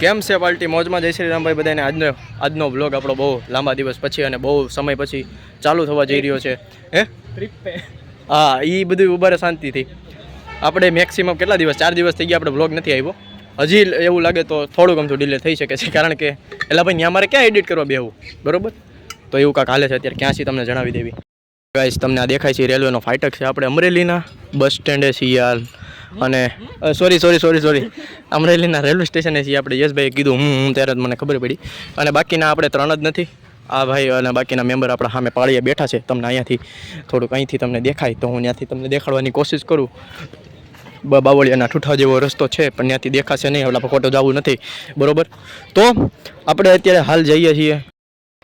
કેમ છે પાર્ટી મોજમાં જય શ્રી રામભાઈ બધાને આજનો આજનો બ્લોગ આપણો બહુ લાંબા દિવસ પછી અને બહુ સમય પછી ચાલુ થવા જઈ રહ્યો છે. હે? હા એ બધું ઉભારે શાંતિથી. આપણે મેક્સિમમ કેટલા દિવસ? ચાર દિવસ થઈ ગયા આપણે બ્લોગ નથી આવ્યો હજી એવું લાગે તો થોડુંક અમથું ડિલે થઈ શકે છે કારણ કે એલા ભાઈ ત્યાં મારે ક્યાં એડિટ કરવા બેવું બરોબર? તો એવું કાંક હાલે છે અત્યારે ક્યાં છીએ તમને જણાવી દેવી. ગાઈસ તમને આ દેખાય છે રેલવેનો ફાટક છે આપણે અમરેલીના. બસ સ્ટેન્ડે છીએ હાલ. અને સોરી સોરી સોરી સોરી અમરેલીના રેલવે સ્ટેશને છીએ આપણે. યશભાઈએ કીધું, હું હું, ત્યારે જ મને ખબર પડી. અને બાકીના આપણે ત્રણ જ નથી. આ ભાઈ અને બાકીના મેમ્બર આપણા સામે પાળીએ બેઠા છે. તમને અહીંયાથી થોડુંક અહીંથી તમને દેખાય તો હું ત્યાંથી તમને દેખાડવાની કોશિશ કરું. બાવળિયાના ઠૂઠા જેવો રસ્તો છે, પણ ત્યાંથી દેખાશે નહીં. એટલે ખોટો જવું નથી. બરોબર? તો, આપણે અત્યારે હાલ જઈએ છીએ.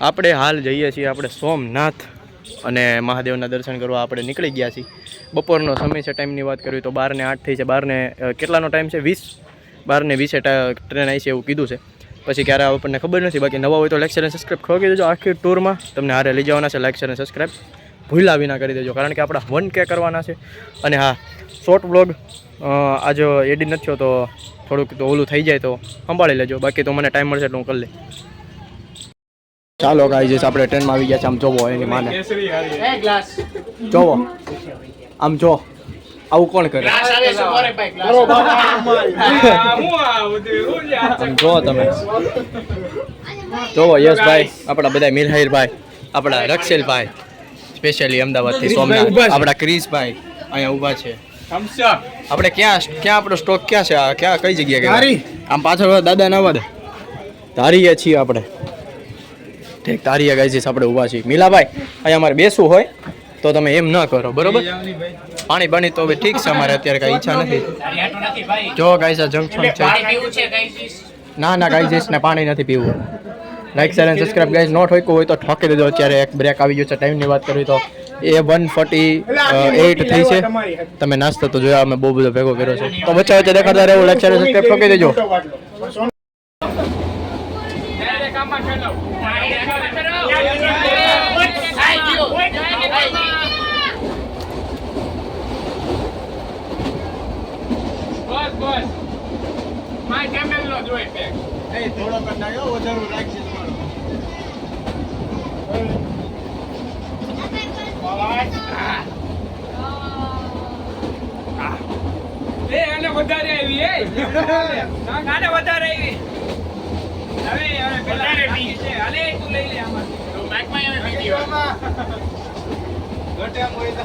આપણે હાલ જઈએ છીએ આપણે સોમનાથ. અને મહાદેવના દર્શન કરવા આપણે નીકળી ગયા છીએ. બપોરનો સમય છે, ટાઈમની વાત કરવી તો બારને આઠ થઈ છે. બારને કેટલાનો ટાઈમ છે? વીસ. બારને વીસે ટ્રેન આવી છે એવું કીધું છે. પછી ક્યારે આપણને ખબર નથી, બાકી નવા હોય તો લાઈક શેર અને સબસ્ક્રાઈબ ખોકી દેજો આખી ટૂરમાં તમને હારે લઈ જવાના છે. લાઈક શેર અને સબસ્ક્રાઈબ ભૂલા વિના કરી દેજો, કારણ કે આપણા વન કે કરવાના છે. અને હા શોર્ટ બ્લોગ આજે એડિટ નથી થયો તો થોડુંક તો ઓલું થઈ જાય તો સંભાળી લેજો. બાકી તો મને ટાઈમ મળશે એટલે હું કરી લઈશ. ચાલો ગાઈ જઈશ આપણે ટ્રેનમાં આવી ગયા છે આમ જોવો એની માને. જોવો. આમ જો. આવું કોણ કરે? આમ જો તમે. જોવો યશભાઈ આપણા બધા મિરહાઈરભાઈ આપણા રક્ષેલભાઈ સ્પેશિયલી અમદાવાદથી સોમનાથ આપણા ક્રિશભાઈ અહીંયા ઊભા છે. આપણે ક્યાં ક્યાં આપણો સ્ટોક ક્યાં છે? આ ક્યાં કઈ જગ્યાએ. આમ પાછળ દાદા ના વાદે ધારીએ છીએ આપણે. ઠીક ધારીએ ગાઈ આપણે ઊભા છીએ. મિલાભાઈ, અહીંયા અમારે બેસવું હોય તો તમે એમ ન કરો, બરોબર? પાણી બની તો હવે ઠીક છે, અમારે અત્યારે કાંઈ ઈચ્છા નથી. જો ગાઈસ આ જંકશન છે. ના ના ગાઈ ને પાણી નથી પીવું. Like share and subscribe guys not હોય હોય તો ઠોકી દેજો. અત્યારે એક બ્રેક આવી ગયો છે ટાઈમની વાત કરવી તો. એ વન ફોર્ટી એઇટ થઈ છે. તમે નાસ્તો તો જોયા, અમે બહુ બધો ભેગો કર્યો છે. તો વચ્ચે વચ્ચે દેખાતા રહેવું લાઈક શેર સબસ્ક્રાઇબ ઠોકી દેજો. બસ. માય કેમેલ નો જોઈ પેક એ આને વધારે આવી એ. ના આને વધારે આવી? હવે હવે પેલા છે. હાલે તું લઈ લે આમાંથી. તો માઈકમાં આવે વિડિયો ગોટા મોઈ તો.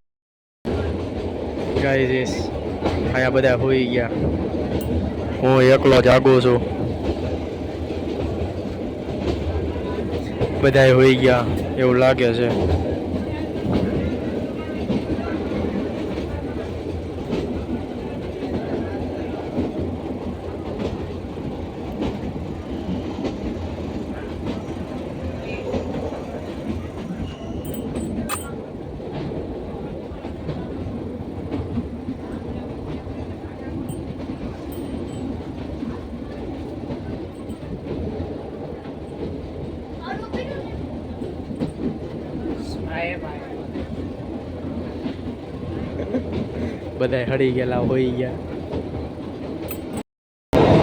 ગાઈસ અહીંયા બધા હોઈ ગયા હું એકલો જાગો છું બધાય હોઈ ગયા એવું લાગે છે બધા હળી ગયેલા હોઈ ગયા.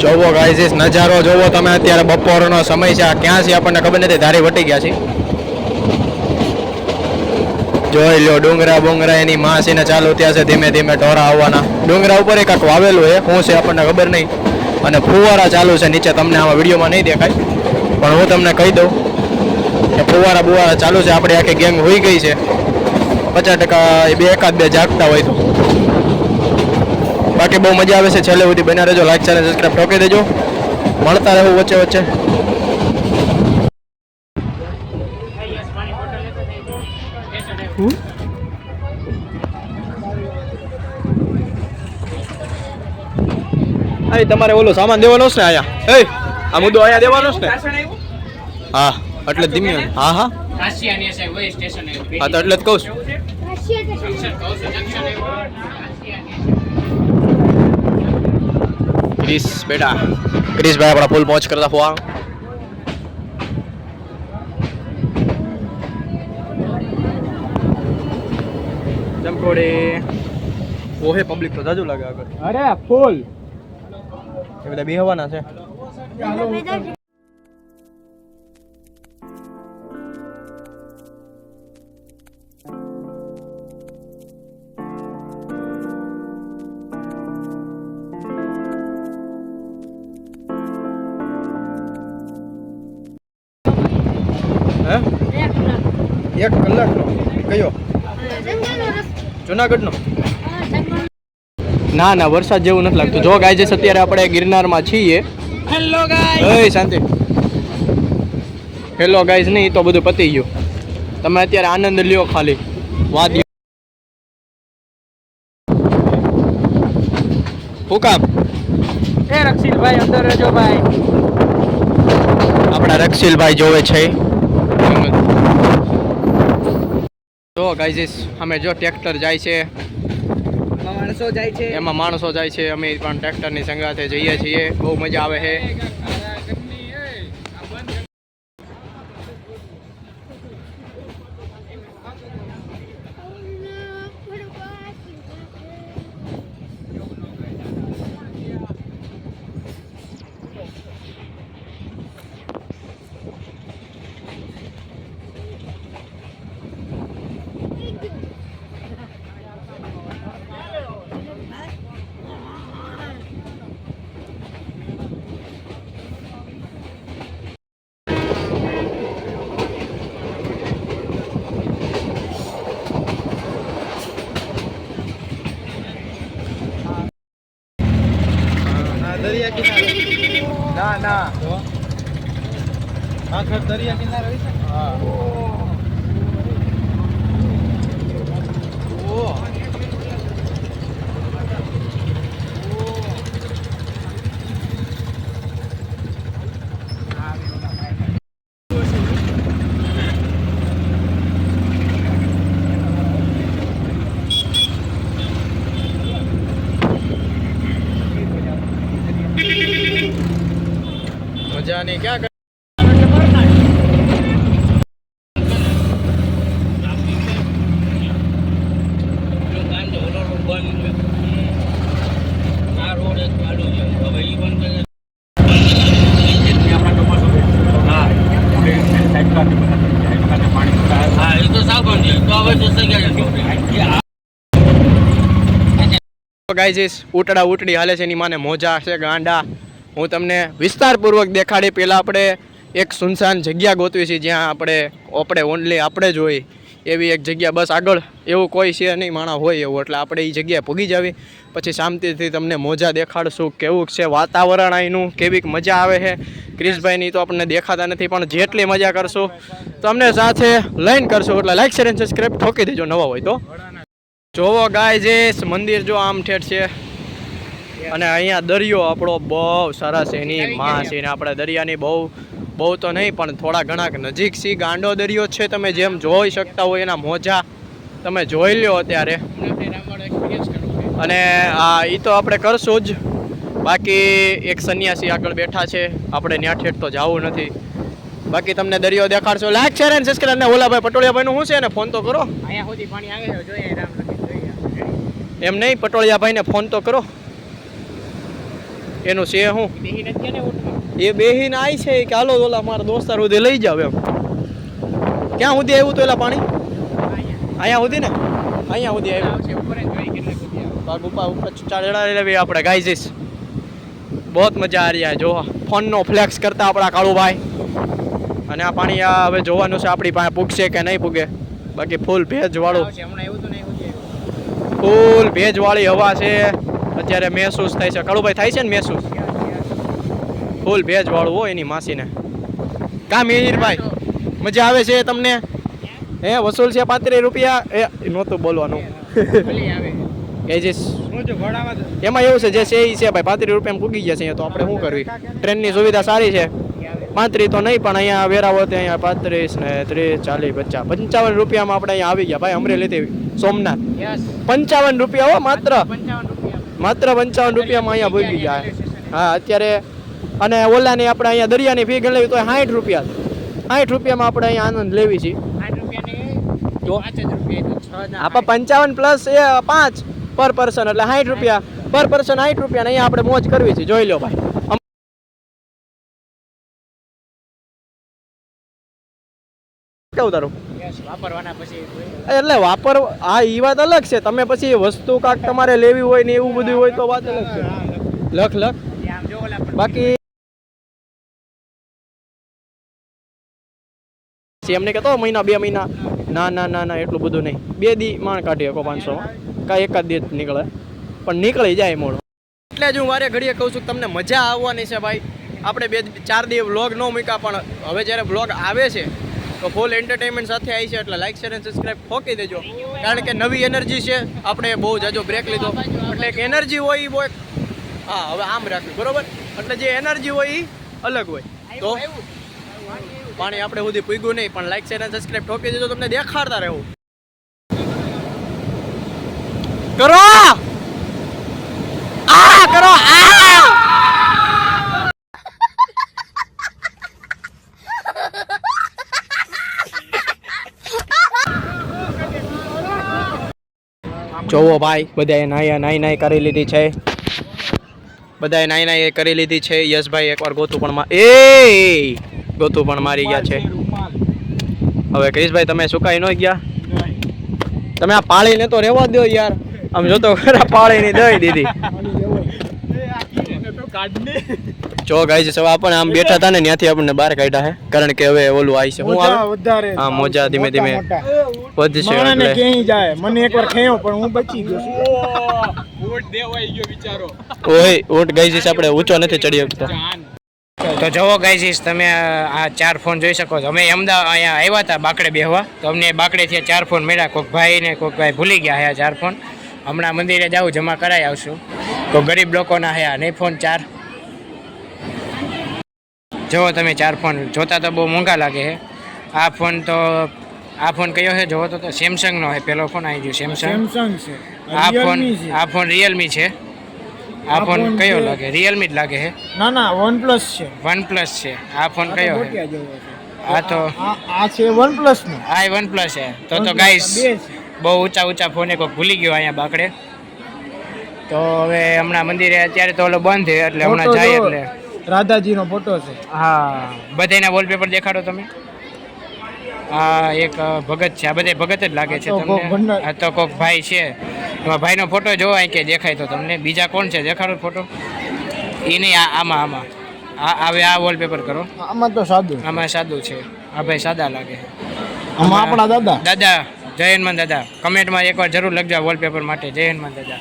જોવો ગાઈઝ નજારો જોવો તમે અત્યારે બપોરનો સમય છે. ક્યાં છે આપણને ખબર નથી, ધારી વટી ગયા છે. જોઈ લો ડુંગરા બુંગરા એની માસીને ચાલુ ત્યાં છે ધીમે ધીમે ઢોરા આવવાના. ડુંગરા ઉપર એક વાવેલું છે. શું છે આપણને ખબર નહીં. અને ફુવારા ચાલુ છે. નીચે તમને આમાં વિડીયોમાં નહીં દેખાય. પણ હું તમને કહી દઉં કે ફુવારા બુવારા ચાલુ છે. આપણે આખી ગેંગ હોઈ ગઈ છે. પચાસ ટકા એ બે એકાદ બે જાગતા હોય તો. બાકી બહુ મજા આવે છે. છેલ્લે સુધી બના રહેજો. લાઈક ચેનલ સબસ્ક્રાઈબ ઠોકી દેજો. મળતા રહેવું વચ્ચે વચ્ચે. એ તમારે ઓલો સામાન દેવાનો છે ને અહીંયા એ આ મુદ્દો અહીંયા દેવાનો છે ને? હા એટલે ધીમી હા હા. હા તો એટલે જ કહું છું. એવું બેટા. ક્રિસ ભાઈ આપણા ફૂલ મોજ કરતા ફોવા. જમકોડે ઓહે પબ્લિક તો જાજુ લાગે આગળ. અરે ફૂલ એ બધા બેહવાના છે. હે? એક કલાકનો. કયો? જુનાગઢનો? ના ના વરસાદ જેવું નથી લાગતું. જો ગાય છે અત્યારે આપણે ગિરનારમાં છીએ. હેલો ગાય શાંતિ. હેલો ગાઈઝ નહીં તો બધું પતી ગયું. તમે અત્યારે આનંદ લ્યો ખાલી. વાત શું કામ? એ રક્ષિલભાઈ અંદર રહેજો ભાઈ. આપણા રક્ષિલભાઈ જોવે છે. તો ગાઈઝીસ અમે જો ટ્રેક્ટર જાય છે. માણસો જાય છે. એમાં માણસો જાય છે. અમે પણ ટ્રેક્ટરની સંગાથે જઈએ છીએ. બહુ મજા આવે છે. દરિયા કિનારે. ના ના. આખર દરિયા કિનારે હોય છે હા. મજા નહીં ક્યાં ઉટડા ઉટડી હાલે છે એની માને મોજા છે ગાંડા. હું તમને વિસ્તારપૂર્વક દેખાડી, પહેલાં આપણે એક સુનસાન જગ્યા ગોતવી છે, જ્યાં આપણે આપણે ઓનલી આપણે જ હોય એવી એક જગ્યા. બસ આગળ એવું કોઈ છે નહીં માણા હોય એવું. એટલે આપણે એ જગ્યાએ પૂગી જાવી. પછી શાંતિથી તમને મોજા દેખાડશું, કેવું છે વાતાવરણ અહીંનું કેવીક મજા આવે છે. ક્રિશભાઈની તો આપણને દેખાતા નથી, પણ જેટલી મજા કરશું, તમને સાથે લઈને કરશું. એટલે લાઈક શેર અને સબસ્ક્રાઈબ ઠોકી દેજો, નવા હોય તો. જોવો ગાય જે મંદિર જો આમ ઠેઠ છે. અને અહીંયા દરિયો આપણો બહુ સરસ એની માં છે ને આપણે દરિયાની બહુ બહુ તો નહીં પણ થોડા ઘણા નજીક સી ગાંડો દરિયો છે તમે જેમ જોઈ શકતા હોય એના મોજા તમે જોઈ લ્યો અત્યારે. અને આ એ તો આપણે કરશું જ. બાકી એક સંન્યાસી આગળ બેઠા છે આપણે ત્યાં ઠેઠ તો જવું નથી. બાકી તમને દરિયો દેખાડશો. લાઈક શેર અને સબસ્ક્રાઇબ ને ઓલાભાઈ પટોળિયાભાઈનું શું છે ને? ફોન તો કરો. અહીંયા સુધી પાણી આવે છે જોઈએ. એમ નહીં પટોળિયાભાઈને ફોન તો કરો. એનું છે શું બેહી નથી ને એ બેહીને આવી છે કે હાલો ઓલા મારા દોસ્તાર સુધી લઈ જાવ એમ. ક્યાં સુધી આવ્યું તો એલા પાણી? અહીંયા. સુધી ને? અહીંયા સુધી આવ્યું. આવશે ઉપર ચડડા લેવી આપણે ગાઈ જઈશ. બહુ મજા આ રહી है જો. ફોનનો ફ્લેક્સ કરતા આપણા કાળુભાઈ. અને આ પાણી આ હવે જોવાનું છે આપણી પાસે પૂગશે કે નહીં પૂગે. બાકી ફૂલ ભેજવાળું. ફૂલ ભેજવાળી હવા છે. અત્યારે મહેસૂસ થાય છે. કાળુભાઈ થાય છે ને મહેસૂસ? ફૂલ ભેજવાળું હોય એની માસીને. કા મિહિરભાઈ મજા આવે છે તમને? હે વસૂલ છે પાંત્રીસ રૂપિયા? એ નહોતું બોલવાનું. એ જે એમાં એવું છે જે છે એ છે ભાઈ પાંત્રીસ રૂપિયામાં પૂગી ગયા છે તો આપણે શું કરવી? ટ્રેનની સુવિધા સારી છે. પાંત્રીસ તો નહીં પણ અહીંયા વેરાવો તે અહીંયા પાંત્રીસ ને ત્રીસ ચાલીસ પચાસ પંચાવન રૂપિયામાં આપણે અહીંયા આવી ગયા. ભાઈ અમરેલીથી સોમનાથ. પંચાવન રૂપિયા હો માત્ર. રૂપિયા. માત્ર પંચાવન રૂપિયામાં અહીંયા ભૂગી જાય હા અત્યારે અને ઓલાની આપણે અહીંયા દરિયાની ફી ગણી લેવી તો સાઠ રૂપિયા. સાઠ રૂપિયામાં આપણે અહીંયા આનંદ લેવી છે. આઠ રૂપિયાની જો. પાંચ જ રૂપિયા તો છ ના આપણે પંચાવન પ્લસ એ પાંચ પર પર્સન એટલે સાઠ રૂપિયા. પર પર્સન સાઠ રૂપિયા અહીંયા આપણે મોજ કરવી છે. જોઈ લો ભાઈ. કેવું તારું? એટલે વાપર હા એ વાત અલગ છે. તમે પછી વસ્તુ કાંક તમારે લેવી હોય ને એવું બધું હોય તો વાત અલગ છે. લખ લખ. બાકી એમને કહેતો મહિના બે મહિના. ના ના ના ના એટલું બધું નહીં. બે દી માણ કાઢી શકો પાંચસોમાં કાંઈ એકાદ દી નીકળે. પણ નીકળી જાય મોડું. એટલે જ હું વારે ઘડીએ કહું છું તમને મજા આવવાની છે ભાઈ. આપણે બે ચાર દી વ્લોગ ન મૂક્યા પણ હવે જ્યારે વ્લોગ આવે છે તો ફૂલ એન્ટરટેનમેન્ટ સાથે આવી છે, એટલે લાઈક શેર અને સબસ્ક્રાઈબ ઠોકી દેજો. કારણ કે નવી એનર્જી છે, આપણે બહુ જાજો બ્રેક લીધો. એટલે એક એનર્જી હોય એ હોય હા, હવે આમ રાખ્યું બરોબર? એટલે જે એનર્જી હોય એ અલગ હોય. તો પાણી આપણે સુધી પૂગ્યું નહીં, પણ લાઈક શેર અને સબસ્ક્રાઇબ ઠોકી દેજો, તમને દેખાડતા રહેવું કરો આ કરો આ જોવો ભાઈ, બધાએ નાયા નાઈ નાઈ કરી લીધી છે. બધાએ નાઈ નાઈ કરી લીધી છે. યશભાઈ એકવાર ગોતું પણ એ ગોતું પણ મારી ગયા છે. હવે ક્રિશભાઈ, તમે સુકાઈ ન ગયા? તમે આ પાળીને તો રહેવા દો યાર. આમ જોતો ખરા, પાળીની દઈ દીધી. જો ગાઈ છે હવે આપણે આમ બેઠા હતા ને ત્યાંથી આપણને બહાર કાઢ્યા છે કારણ કે હવે ઓલું આવી છે. હું આવે વધારે. હા મોજા ધીમે ધીમે. વધશે એટલે. ક્યાંય જાય. મને એકવાર ખેયો પણ હું બચી ગયો છું. ઊંટ દેવાઈ ગયો બિચારો ઓય ઓટ ગઈ છે આપણે ઊંચો નથી ચડી શકતા. તો જુઓ ગાઈઝીસ તમે આ ચાર ફોન જોઈ શકો છો. અમે અમદાવાદ અહીંયા આવ્યા હતા બાકડે બેહવા. તો અમને બાકડેથી ચાર ફોન મળ્યા. કોઈક ભાઈ ને કોઈક ભાઈ ભૂલી ગયા હે આ ચાર ફોન. હમણાં મંદિરે જાઉં જમા કરાવી આવશું. તો ગરીબ લોકોના હયા આ નહીં ફોન ચાર. જોવો તમે ચાર ફોન જોતા તો બહુ મોંઘા લાગે છે. આ ફોન તો આ ફોન કયો છે જોવો તો સેમસંગનો છે. પેલો ફોન આવી ગયો સેમસંગ સેમસંગ છે. આ ફોન આ ફોન રિયલમી છે. આ ફોન કયો લાગે? રિયલમી જ લાગે છે. ના ના વન પ્લસ છે. વન પ્લસ છે. આ ફોન કયો છે? આ તો આ છે વન પ્લસ નો. આ વન પ્લસ છે. તો તો ગાઈસ બહુ ઊંચા ઊંચા ફોન એક ભૂલી ગયો અહીંયા બાકડે. તો હવે હમણાં મંદિરે અત્યારે તો ઓલો બંધ છે એટલે હમણાં જાય એટલે. રાધાજીનો ફોટો છે. હા બધાના વોલપેપર દેખાડો તમે. આ એક ભગત છે. આ બધે ભગત જ લાગે છે તમને. આ તો કોક ભાઈ છે. ભાઈનો ફોટો જોવા કે દેખાય તો તમને. બીજા કોણ છે? દેખાડો ફોટો એ નહીં આ આમાં આમાં. આ હવે આ વોલપેપર કરો. આમાં તો સાદું આમાં સાદું છે. આ ભાઈ સાદા લાગે. આમાં આપણા દાદા. દાદા જય હનુમાન દાદા. કમેન્ટમાં એકવાર જરૂર લખજો વોલપેપર માટે. જય હનુમાન દાદા.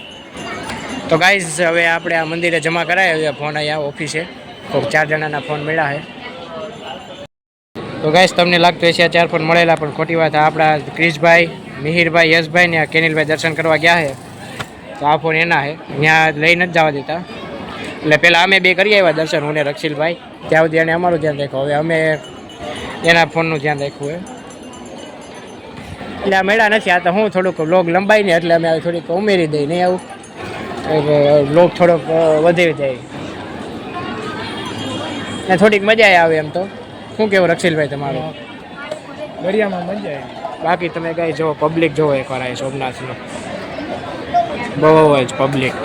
તો ગાઈઝ હવે આપણે આ મંદિરે જમા કરાયા. ફોન અહીંયા ઓફિસે કોઈક ચાર જણાના ફોન મળ્યા છે. તો ગાઈશ તમને લાગતું હશે આ ચાર ફોન મળેલા, પણ ખોટી વાત આપણા ક્રિશભાઈ, મિહિરભાઈ, યશભાઈ ને કેનિલભાઈ દર્શન કરવા ગયા છે. તો આ ફોન એના છે. ત્યાં લઈ નથી જવા દેતા. એટલે પહેલાં અમે બે કરી આવ્યા દર્શન, હું ને રક્ષિલભાઈ. ત્યાં સુધી એને અમારું ધ્યાન રાખ્યું. હવે અમે એના ફોનનું ધ્યાન રાખ્યું હોય એટલે આ મેળા નથી. આ તો હું થોડુંક લોગ લંબાઈ ને, એટલે અમે થોડીક ઉમેરી દઈ નહીં આવું. લોગ થોડોક વધી જાય ને થોડીક મજા આવે એમ તો. શું કેવું રક્ષિલભાઈ તમારું? દરિયામાં મજા આવે. બાકી તમે કઈ જો પબ્લિક જોવો એકવાર આ સોમનાથનો. બહુ જ પબ્લિક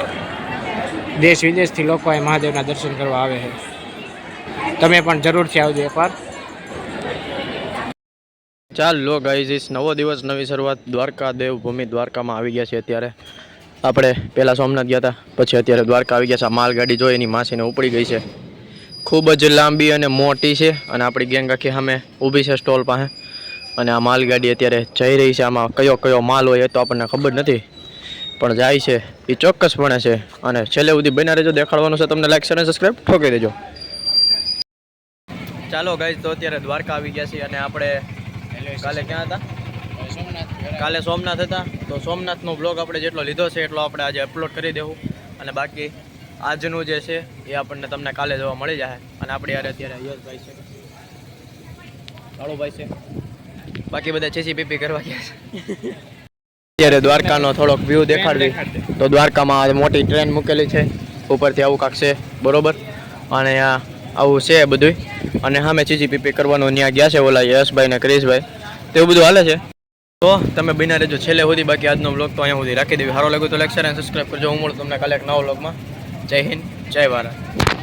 દેશ વિદેશથી લોકો અહીં મહાદેવના દર્શન કરવા આવે છે. તમે પણ જરૂરથી આવજો એકવાર. ચાલો ગાઈઝીસ નવો દિવસ નવી શરૂઆત. દ્વારકા દેવભૂમિ દ્વારકામાં આવી ગયા છે અત્યારે. આપણે પહેલાં સોમનાથ ગયા હતા પછી અત્યારે દ્વારકા આવી ગયા છે. માલગાડી જોઈ એની માસીને ઉપડી ગઈ છે. ખૂબ જ લાંબી અને મોટી છે અને આપણી ગેંગ આખી સામે ઊભી છે સ્ટોલ પાસે. અને આ માલગાડી અત્યારે જઈ રહી છે. આમાં કયો કયો માલ હોય એ તો આપણને ખબર નથી. પણ જાય છે. એ ચોક્કસપણે છે. અને છેલ્લે સુધી બન્યા રહેજો. દેખાડવાનું છે તમને લાઈક શેર અને સબસ્ક્રાઈબ ઠોકી દેજો. ચાલો ગાઈઝ તો અત્યારે દ્વારકા આવી ગયા છીએ અને આપણે કાલે ક્યાં હતા? કાલે સોમનાથ હતા. તો સોમનાથનો બ્લોગ આપણે જેટલો લીધો છે એટલો આપણે આજે અપલોડ કરી દેવું. અને બાકી આજનું જે છે એ આપણને તમને કાલે જોવા મળી જાય. અને આપણે યાર અત્યારે યશભાઈ છે. કાળુભાઈ છે. બાકી બધા ચેસી પીપી કરવા ગયા છે. અત્યારે દ્વારકાનો થોડોક વ્યૂ દેખાડવી. તો દ્વારકામાં આજે મોટી ટ્રેન મૂકેલી છે. ઉપરથી આવું કાંક છે, બરોબર? અને આવું છે બધું અને સામે ચીચી પીપી કરવાનું ત્યાં ગયા છે ઓલા યશભાઈ ને ક્રિશભાઈ. તેવું બધું હાલે છે. તો તમે બિના રહેજો, છેલ્લે સુધી બાકી આજનો બ્લોગ તો અહીંયા સુધી રાખી દેવી. સારો લાગ્યો તો લાઈક શેર અને સબસ્ક્રાઈબ કરજો. હું મળું તમને કાલે એક નવો બ્લોગમાં જય હિન્દ જય ભારત.